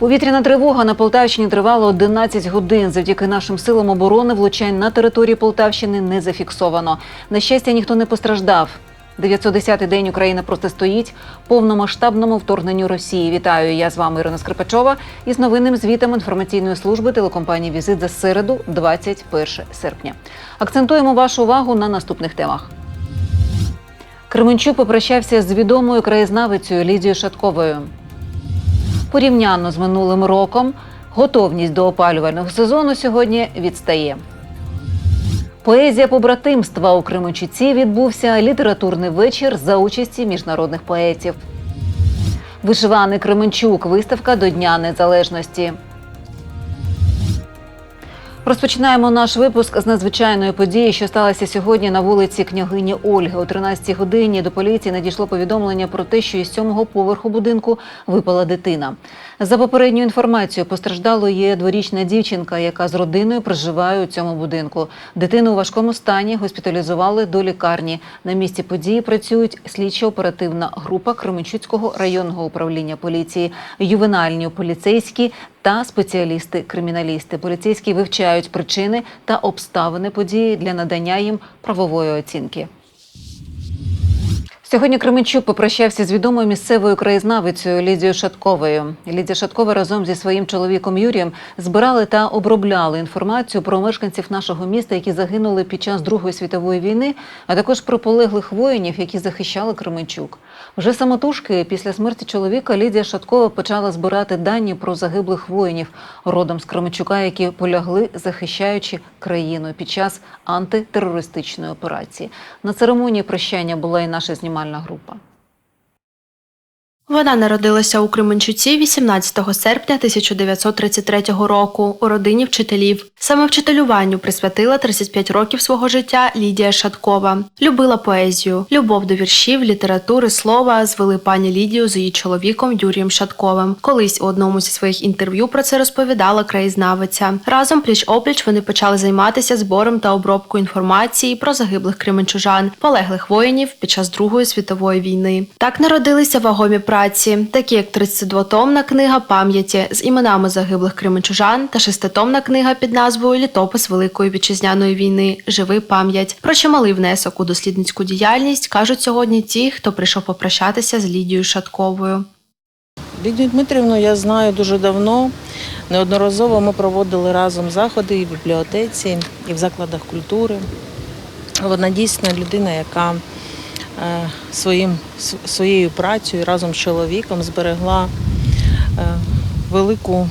Повітряна тривога на Полтавщині тривала 11 годин. Завдяки нашим силам оборони влучань на території Полтавщини не зафіксовано. На щастя, ніхто не постраждав. 910-й день Україна протистоїть повномасштабному вторгненню Росії. Вітаю! Я з вами Ірина Скрипачова із новинним звітом інформаційної служби телекомпанії Візит за середу, 21 серпня. Акцентуємо вашу увагу на наступних темах. Кременчук попрощався з відомою краєзнавицею Лідією Шатковою. Порівняно з минулим роком готовність до опалювального сезону сьогодні відстає. Поезія побратимства у Кременчуці відбувся літературний вечір за участі міжнародних поетів. Вишиваний Кременчук виставка до Дня Незалежності. Розпочинаємо наш випуск з надзвичайної події, що сталася сьогодні на вулиці княгині Ольги. О 13-й годині до поліції надійшло повідомлення про те, що із сьомого поверху будинку випала дитина. За попередньою інформацією, постраждалою є дворічна дівчинка, яка з родиною проживає у цьому будинку. Дитину у важкому стані госпіталізували до лікарні. На місці події працюють слідчо-оперативна група Кременчуцького районного управління поліції, ювенальні поліцейські та спеціалісти-криміналісти. Поліцейські вивчають причини та обставини події для надання їм правової оцінки. Сьогодні Кременчук попрощався з відомою місцевою краєзнавицею Лідією Шатковою. Лідія Шаткова разом зі своїм чоловіком Юрієм збирали та обробляли інформацію про мешканців нашого міста, які загинули під час Другої світової війни, а також про полеглих воїнів, які захищали Кременчук. Вже самотужки після смерті чоловіка Лідія Шаткова почала збирати дані про загиблих воїнів родом з Кременчука, які полягли, захищаючи країну під час антитерористичної операції. На церемонії прощання була і наша знімальна група. Вона народилася у Кременчуці 18 серпня 1933 року у родині вчителів. Саме вчителюванню присвятила 35 років свого життя Лідія Шаткова. Любила поезію, любов до віршів, літератури, слова звели пані Лідію з її чоловіком Юрієм Шатковим. Колись у одному зі своїх інтерв'ю про це розповідала краєзнавиця. Разом пліч опліч вони почали займатися збором та обробкою інформації про загиблих кременчужан, полеглих воїнів під час Другої світової війни. Так народилися вагомі праці, такі як 32-томна книга пам'яті з іменами загиблих кременчужан та шеститомна книга під назвою Літопис Великої вітчизняної війни Живий пам'ять. Про чималий внесок у дослідницьку діяльність кажуть сьогодні ті, хто прийшов попрощатися з Лідією Шатковою. Лідію Дмитрівну я знаю дуже давно. Неодноразово ми проводили разом заходи і в бібліотеці, і в закладах культури. Вона дійсно людина, яка своїм, своєю працею разом з чоловіком зберегла е, велику,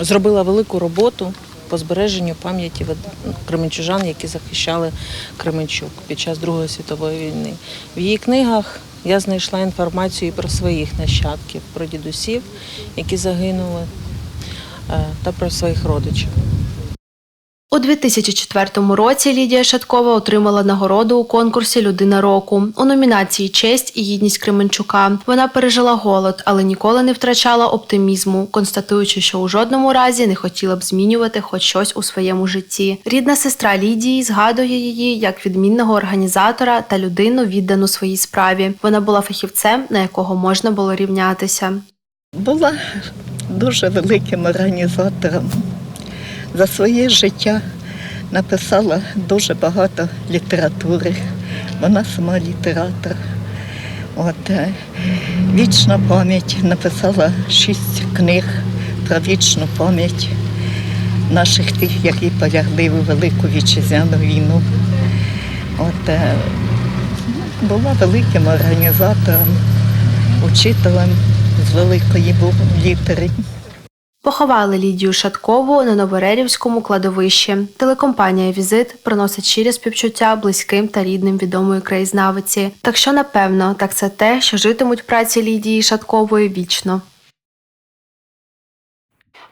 зробила велику роботу по збереженню пам'яті кременчужан, які захищали Кременчук під час Другої світової війни. В її книгах я знайшла інформацію про своїх нащадків, про дідусів, які загинули, е, та про своїх родичів. У 2004 році Лідія Шаткова отримала нагороду у конкурсі Людина року у номінації Честь і гідність Кременчука. Вона пережила голод, але ніколи не втрачала оптимізму, констатуючи, що у жодному разі не хотіла б змінювати хоч щось у своєму житті. Рідна сестра Лідії згадує її як відмінного організатора та людину, віддану своїй справі. Вона була фахівцем, на якого можна було рівнятися. була дуже великим організатором. За своє життя написала дуже багато літератури. Вона сама літератор. От, е, вічна пам'ять написала шість книг про вічну пам'ять наших тих, які полягли у Велику вітчизняну війну. От, е, була великим організатором, учителем з великої літери. Поховали Лідію Шаткову на Новорерівському кладовищі. Телекомпанія Візит приносить щирі співчуття близьким та рідним відомої краєзнавиці. Так що, напевно, так це те, що житимуть праці Лідії Шаткової вічно.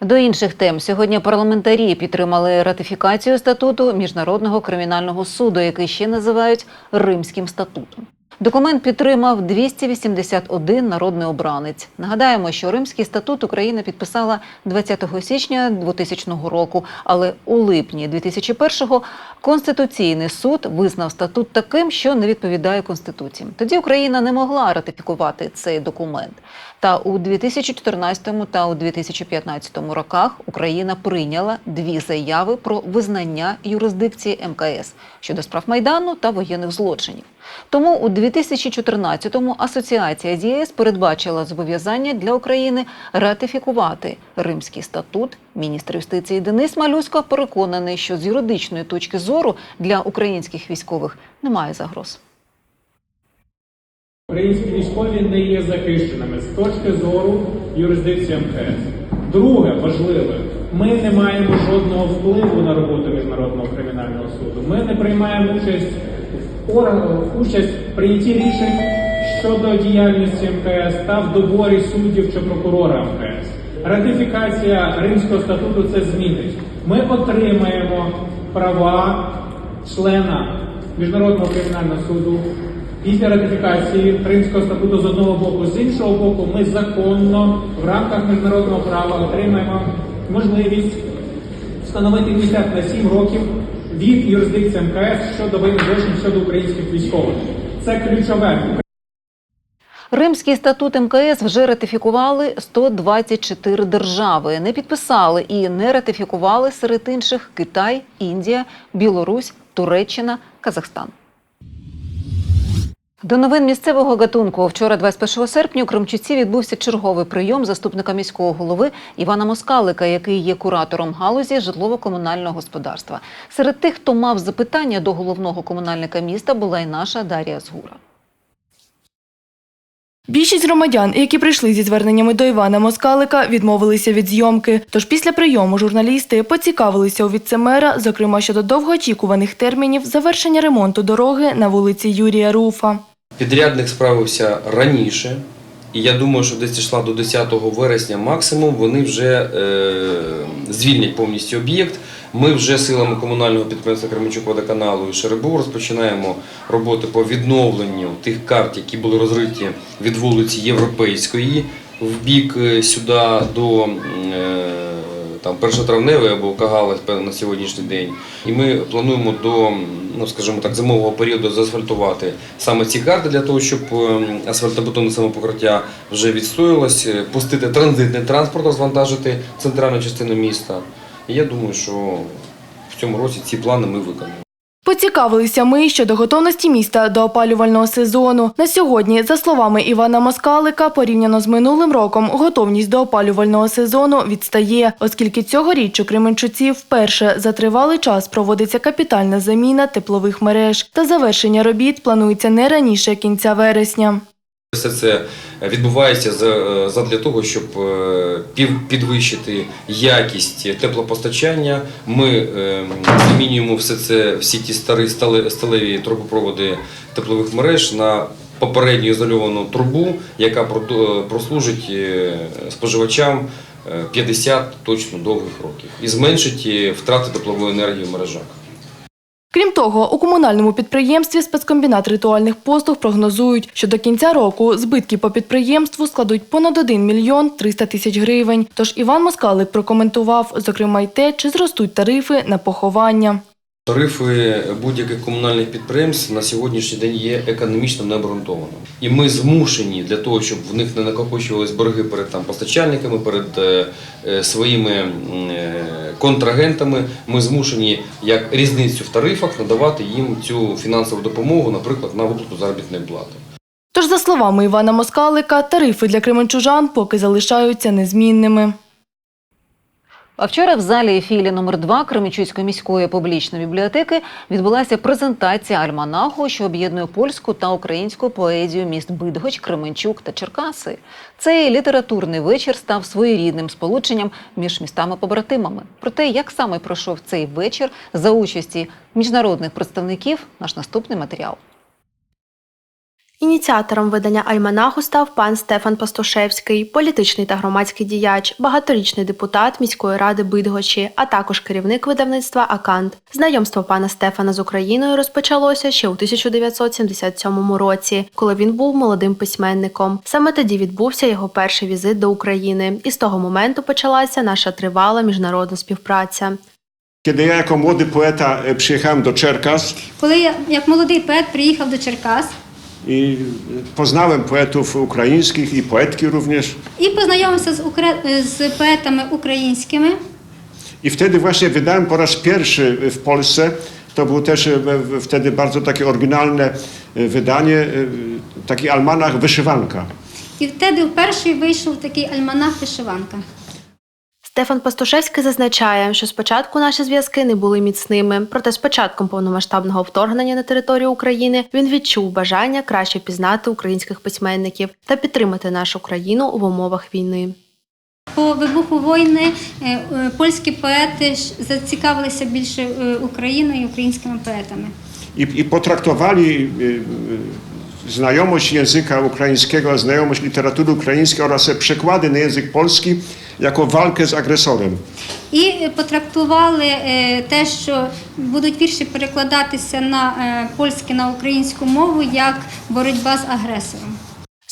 До інших тем сьогодні парламентарі підтримали ратифікацію статуту Міжнародного кримінального суду, який ще називають Римським статутом. Документ підтримав 281 народний обранець. Нагадаємо, що Римський статут Україна підписала 20 січня 2000 року, але у липні 2001-го Конституційний суд визнав статут таким, що не відповідає Конституції. Тоді Україна не могла ратифікувати цей документ. Та у 2014 та у 2015 роках Україна прийняла дві заяви про визнання юрисдикції МКС щодо справ майдану та воєнних злочинів. Тому у 2014-му асоціація з ЄС передбачила зобов'язання для України ратифікувати Римський статут. Міністр юстиції Денис Малюсько переконаний, що з юридичної точки зору для українських військових немає загроз. Українські військові не є захищеними з точки зору юрисдикції МКС. Друге важливе, ми не маємо жодного впливу на роботу міжнародного кримінального суду. Ми не приймаємо участь в участь в прийнятті рішень щодо діяльності МКС та в доборі суддів чи прокурора МКС. Ратифікація Римського статуту це змінить. Ми отримаємо права члена Міжнародного кримінального суду після ратифікації Римського статуту з одного боку, з іншого боку, ми законно в рамках міжнародного права отримаємо можливість встановити імунітет на 7 років від юрисдикції МКС щодо воєнних злочинів щодо українських військових. Це ключове. Римський статут МКС вже ратифікували 124 держави. Не підписали і не ратифікували серед інших Китай, Індія, Білорусь, Туреччина, Казахстан. До новин місцевого гатунку вчора, 21 серпня, у Кримчуці відбувся черговий прийом заступника міського голови Івана Москалика, який є куратором галузі житлово-комунального господарства. Серед тих, хто мав запитання до головного комунальника міста, була й наша Дар'я Згура. Більшість громадян, які прийшли зі зверненнями до Івана Москалика, відмовилися від зйомки. Тож після прийому журналісти поцікавилися у віцемера, зокрема щодо довгоочікуваних термінів завершення ремонту дороги на вулиці Юрія Руфа. Підрядник справився раніше, і я думаю, що десь числа до 10 вересня максимум вони вже е, звільнять повністю об'єкт. Ми вже силами комунального підприємства Кременчук водоканалу і Шеребу розпочинаємо роботи по відновленню тих карт, які були розриті від вулиці Європейської в бік е, сюди до е, там першотравневий або Кагалась на сьогоднішній день. І ми плануємо до, ну скажімо так, зимового періоду заасфальтувати саме ці карти для того, щоб ем, асфальтобетонне самопокриття вже відстоїлось, е, пустити транзитний транспорт, розвантажити центральну частину міста. І я думаю, що в цьому році ці плани ми виконаємо. Поцікавилися ми щодо готовності міста до опалювального сезону. На сьогодні, за словами Івана Москалика, порівняно з минулим роком, готовність до опалювального сезону відстає, оскільки цьогоріч у Кременчуці вперше за тривалий час проводиться капітальна заміна теплових мереж. Та завершення робіт планується не раніше кінця вересня. Все це відбувається за- задля того, щоб е, підвищити якість теплопостачання. Ми е, замінюємо все це, всі ті старі стале- сталеві трубопроводи теплових мереж на попередньо ізольовану трубу, яка прослужить е, споживачам е, 50 точно довгих років і зменшить е, втрати теплової енергії в мережах. Крім того, у комунальному підприємстві спецкомбінат ритуальних послуг прогнозують, що до кінця року збитки по підприємству складуть понад 1 мільйон 300 тисяч гривень. Тож Іван Москалик прокоментував, зокрема й те, чи зростуть тарифи на поховання. Тарифи будь-яких комунальних підприємств на сьогоднішній день є економічно необґрунтованими. І ми змушені для того, щоб в них не накопичувались борги перед там, постачальниками, перед е, е, своїми е, контрагентами. Ми змушені як різницю в тарифах надавати їм цю фінансову допомогу, наприклад, на виплату заробітної плати. Тож, за словами Івана Москалика, тарифи для кременчужан поки залишаються незмінними. А вчора в залі філії номер 2 Кременчуцької міської публічної бібліотеки відбулася презентація альманаху, що об'єднує польську та українську поезію міст Бидгоч, Кременчук та Черкаси. Цей літературний вечір став своєрідним сполученням між містами-побратимами. Про те, як саме пройшов цей вечір за участі міжнародних представників, наш наступний матеріал. Ініціатором видання альманаху став пан Стефан Пастушевський, політичний та громадський діяч, багаторічний депутат міської ради Бидгочі, а також керівник видавництва Акант. Знайомство пана Стефана з Україною розпочалося ще у 1977 році, коли він був молодим письменником. Саме тоді відбувся його перший візит до України, і з того моменту почалася наша тривала міжнародна співпраця. Ja jako młody poeta e, przyjechałem do Czerkas Коли я як молодий поет приїхав до Черкас i e, poznałem poetów ukraińskich i poetki również, і познайомився з, укра- з поетами українськими, i wtedy właśnie wydałem po raz pierwszy w Polsce. To było też e, w- wtedy bardzo takie oryginalne e, wydanie, e, taki almanach Wyszywanka. і вtedy вперше вийшов такий альманах вишиванка. Стефан Пастушевський зазначає, що спочатку наші зв'язки не були міцними, проте з початком повномасштабного вторгнення на територію України він відчув бажання краще пізнати українських письменників та підтримати нашу країну в умовах війни. По вибуху війни е, е, польські поети зацікавилися більше е, Україною і українськими поетами. Potraktowali e, e, znajomość języka ukraińskiego, znajomość literatury ukraińskiej oraz przekłady na język polski jako walkę z agresorem. І потрактували е, те, що будуть вірші перекладатися на е, польське на українську мову як боротьба з агресором.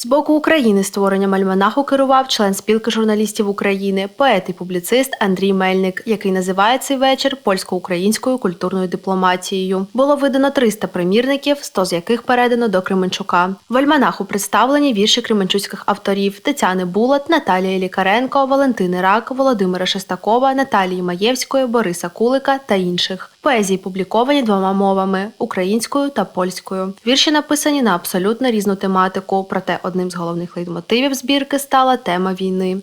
З боку України створенням альманаху керував член спілки журналістів України, поет і публіцист Андрій Мельник, який називає цей вечір польсько-українською культурною дипломатією. Було видано 300 примірників, 100 з яких передано до Кременчука. В альманаху представлені вірші кременчуцьких авторів Тетяни Булат, Наталії Лікаренко, Валентини Рак, Володимира Шестакова, Наталії Маєвської, Бориса Кулика та інших. Поезії публіковані двома мовами українською та польською. Вірші написані на абсолютно різну тематику, проте одним з головних лейтмотивів збірки стала тема війни.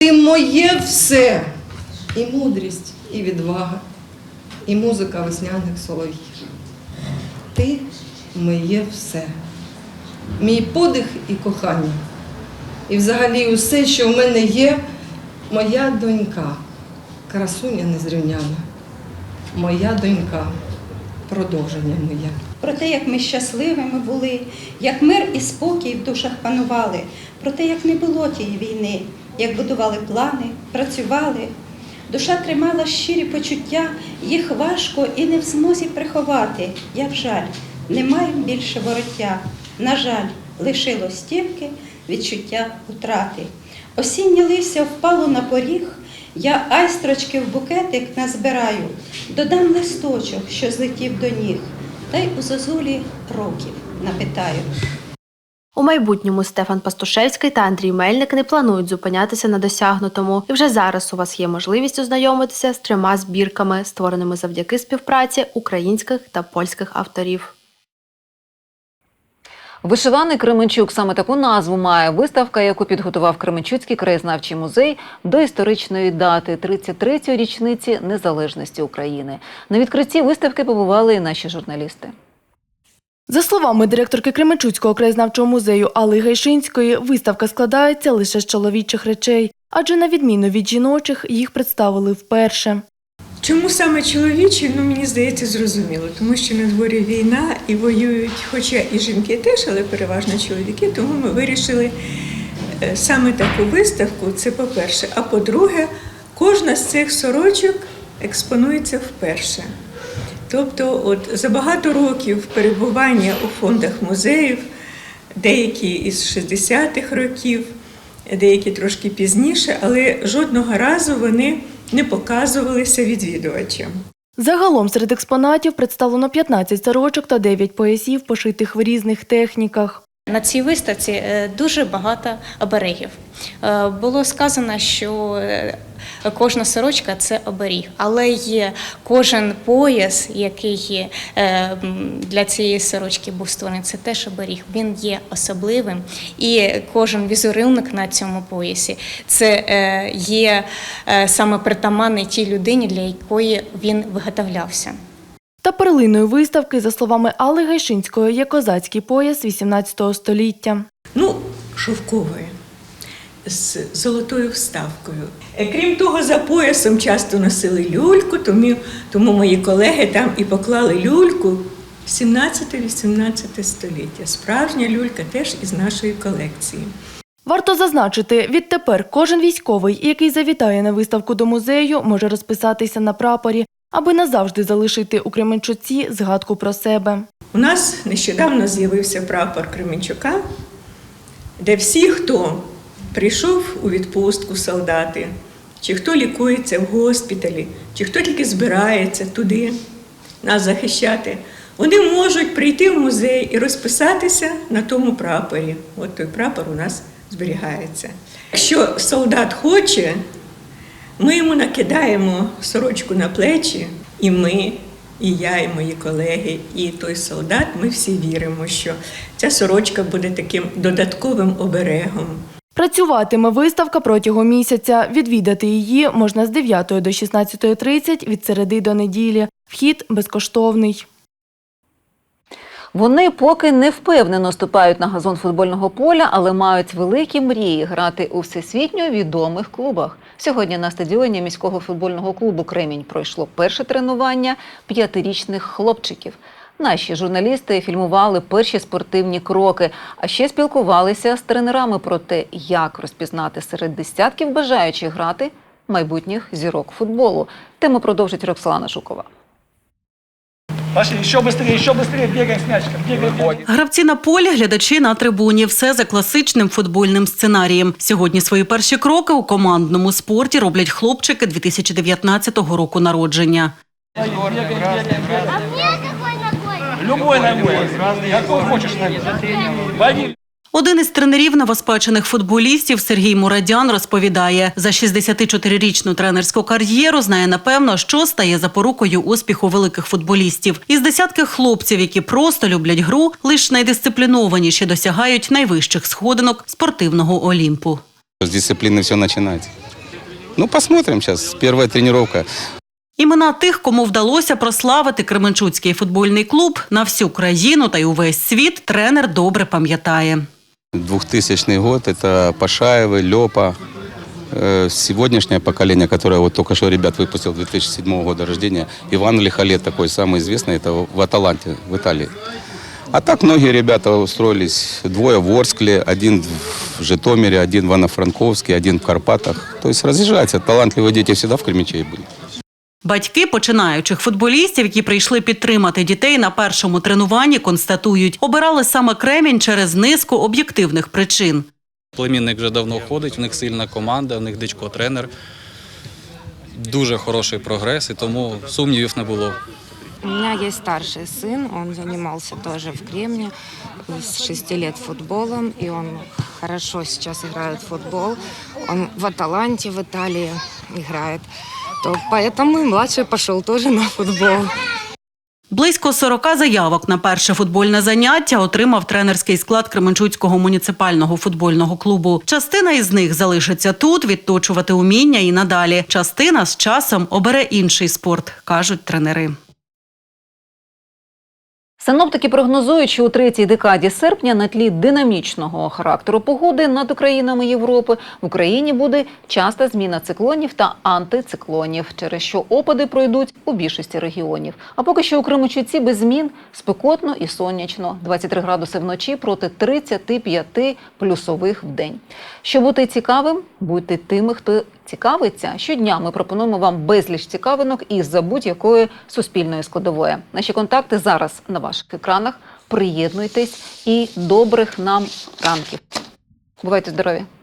Ти моє все. І мудрість, і відвага, і музика весняних солов'їв. Ти моє все. Мій подих і кохання. І взагалі усе, що в мене є, моя донька, красуня незрівняна. Моя донька, продовження моє. про те, як ми щасливими були, як мир і спокій в душах панували, про те, як не було тієї війни, як будували плани, працювали. Душа тримала щирі почуття, їх важко і не в змозі приховати. Як жаль, немає більше вороття. На жаль, лишилось тільки відчуття утрати. Осіннє листя впало на поріг, я айстрочки в букетик назбираю, додам листочок, що злетів до ніг, та й у зозулі років напитаю. У майбутньому Стефан Пастушевський та Андрій Мельник не планують зупинятися на досягнутому, і вже зараз у вас є можливість ознайомитися з трьома збірками, створеними завдяки співпраці українських та польських авторів. Вишиваний Кременчук саме таку назву має виставка, яку підготував Кременчуцький краєзнавчий музей до історичної дати 33-ї річниці незалежності України. На відкритті виставки побували і наші журналісти. За словами директорки Кременчуцького краєзнавчого музею Алли Гайшинської, виставка складається лише з чоловічих речей, адже на відміну від жіночих їх представили вперше. Чому саме чоловічі? Ну мені здається, зрозуміло, тому що на дворі війна і воюють, хоча і жінки теж, але переважно чоловіки. Тому ми вирішили е, саме таку виставку. Це по-перше. А по-друге, кожна з цих сорочок експонується вперше. Тобто, от за багато років перебування у фондах музеїв, деякі із 60-х років, деякі трошки пізніше, але жодного разу вони не показувалися відвідувачам. Загалом серед експонатів представлено 15 сорочок та 9 поясів, пошитих в різних техніках. На цій виставці е, дуже багато оберегів. Е, Було сказано, що е, кожна сорочка це оберіг, але є кожен пояс, який є е, для цієї сорочки був створений, це теж оберіг. Він є особливим, і кожен візерунок на цьому поясі це е, є е, саме притаманний тій людині, для якої він виготовлявся. Та перлиною виставки, за словами Алли Гайшинської, є козацький пояс 18 століття. Ну, шовкової, з золотою вставкою. Е, Крім того, за поясом часто носили люльку, тому, тому мої колеги там і поклали люльку 17-18 століття. Справжня люлька теж із нашої колекції. Варто зазначити, відтепер кожен військовий, який завітає на виставку до музею, може розписатися на прапорі, аби назавжди залишити у Кременчуці згадку про себе. У нас нещодавно з'явився прапор Кременчука, де всі, хто прийшов у відпустку солдати, чи хто лікується в госпіталі, чи хто тільки збирається туди нас захищати, вони можуть прийти в музей і розписатися на тому прапорі. От той прапор у нас зберігається. Якщо солдат хоче, ми йому накидаємо сорочку на плечі, і ми, і я, і мої колеги, і той солдат, ми всі віримо, що ця сорочка буде таким додатковим оберегом. Працюватиме виставка протягом місяця. Відвідати її можна з 9 до 16.30 від середи до неділі. Вхід безкоштовний. Вони поки не впевнено ступають на газон футбольного поля, але мають великі мрії грати у всесвітньо відомих клубах. Сьогодні на стадіоні міського футбольного клубу Кремінь пройшло перше тренування п'ятирічних хлопчиків. Наші журналісти фільмували перші спортивні кроки, а ще спілкувалися з тренерами про те, як розпізнати серед десятків бажаючих грати майбутніх зірок футболу. Тему продовжить Роксолана Шукова. Пошли, еще быстрее, еще быстрее бегаем с мячиком. Бегаем, бегаем. Гравці на полі, глядачі на трибуні. Все за класичним футбольним сценарієм. Сьогодні свої перші кроки у командному спорті роблять хлопчики 2019 року народження. Бегаем, бегаем, бегаем. Любой ногой. Какой хочешь ногой. Один із тренерів новоспечених футболістів Сергій Мурадян розповідає, за 64-річну тренерську кар'єру знає напевно, що стає запорукою успіху великих футболістів. Із десятки хлопців, які просто люблять гру, лише найдисциплінованіші досягають найвищих сходинок спортивного Олімпу. С дисциплины все начинается. Ну, посмотрим сейчас. Первая тренировка. Імена тих, кому вдалося прославити Кременчуцький футбольний клуб на всю країну та й увесь світ, тренер добре пам'ятає. 2000 год. Это Пашаевы, Лепа. Э, Сегодняшнее поколение, которое вот только что ребят выпустил 2007 года рождения, Иван Лихолет такой самый известный, это в Аталанте, в Италии. А так многие ребята устроились. Двое в Орскле, один в Житомире, один в Ивано-Франковске, один в Карпатах. То есть разъезжается. Талантливые дети всегда в Кременчуге были. Батьки починаючих футболістів, які прийшли підтримати дітей на першому тренуванні, констатують, обирали саме Кремінь через низку об'єктивних причин. Племінник вже давно ходить, в них сильна команда, в них дичко тренер. Дуже хороший прогрес, і тому сумнівів не було. У меня есть старший сын, он занимался тоже в Кремне с 6 лет футболом, и он хорошо сейчас играет в футбол. Он в Аталанте в Италии играет. То поэтому младший пошел тоже на футбол. Близько 40 заявок на перше футбольне заняття отримав тренерський склад Кременчуцького муніципального футбольного клубу. Частина із них залишиться тут, відточувати уміння і надалі. Частина з часом обере інший спорт, кажуть тренери. Синоптики прогнозують, що у третій декаді серпня на тлі динамічного характеру погоди над Українами Європи в Україні буде часта зміна циклонів та антициклонів, через що опади пройдуть у більшості регіонів. А поки що у Кременчуці без змін спекотно і сонячно. 23 градуси вночі проти 35 плюсових в день. Щоб бути цікавим, будьте тими, хто цікавиться. Щодня ми пропонуємо вам безліч цікавинок із за будь-якої суспільної складової. Наші контакти зараз на ваших екранах. Приєднуйтесь і добрих нам ранків. Бувайте здорові!